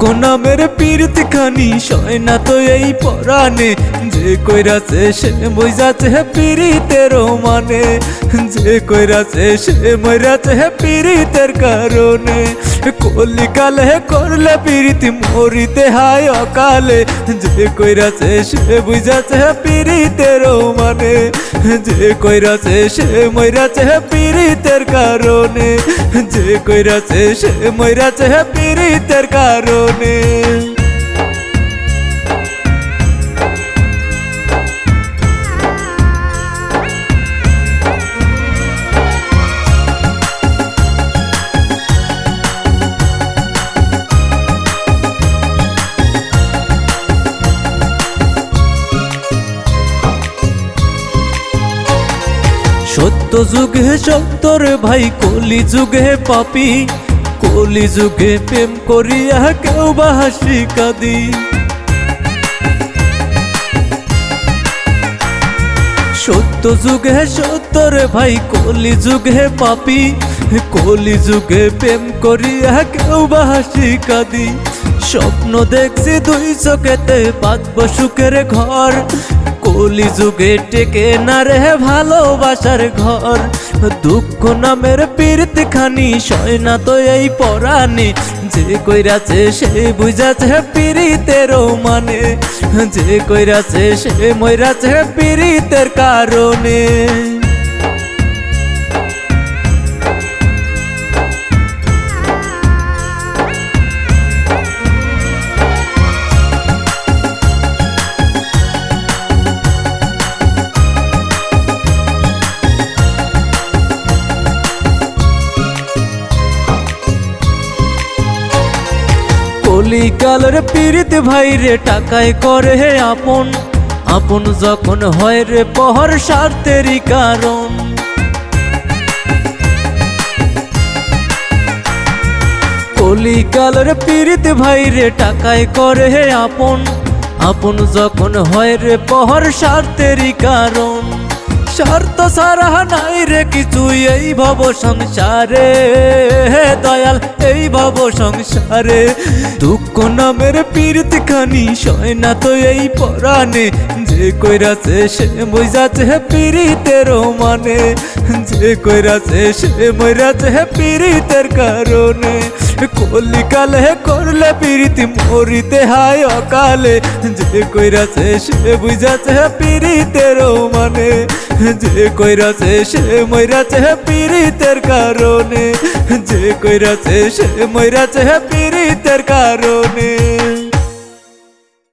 দুঃখ নামের পীরতি খানি সয় না তো এই পরাণে। যে কইরাছে সে বইজাছে পীরিতের মানে যে কইরাছে সে মইরাছে পীরিতের কারণে। কলিকালে করলে পীরিতি মরিতে হায় অকালে। যে কইরাছে সে বুঝাছে পীরিতের মানে যে কইরাছে সে মইরাছে পীরিতের কারণে। যে কইরাছে সে মইরাছে পীরিতের কারণে। সত্য যুগে সত্তর ভাই, কলি যুগে পাপি। কলি যুগে প্রেম করিয়া কেউ বা হাসি কাঁদি। সত্য যুগে সত্তর ভাই, কলি যুগে পাপি। কলি যুগে প্রেম করিয়া কেউ বা হাসি কাঁদি। স্বপ্ন দেখছি দুই চোখেতে, বাঁধব সুখের ঘর। কলি যুগে টেকে না রে ভালোবাসার ঘর। দুঃখ নামের পীরতি খানি সয় না তো এই পরাণে। যে কইরাছে সে বুঝাছে পীরিতের মানে যে কইরাছে সে মইরাছে পীরিতের কারণে। কলিকালের পীড়িত ভাই রে টাকায় করে হে আপন। আপন যখন হয় রে পহর স্বার্থেরই কারণ। কলিকালের পীড়িত ভাই রে টাকায় করে আপন। আপন যখন হয় রে পহর স্বার্থেরই কারণ। স্বার্থ সারা নাই রে কিছু, এই ভব সংসারে। হে দয়াল, এই ভব সংসারে। দুঃখ নামের পীড়িত খানি সয় না তো এই পরাণে। যে কইরাছে সে বুঝাছে পীড়িতের মানে যে কইরাছে সে মইরাছে পীড়িতের কারণে। কলিকালে করলে পীড়িতি, মরিতে হায় অকালে। যে কইরাছে সে বুঝাছে পীড়িতের মানে যে কইরাছে সে মইরাছে পীড়িতের কারণে। যে কইরাছে সে মইরাছে পীড়িতের কারণে।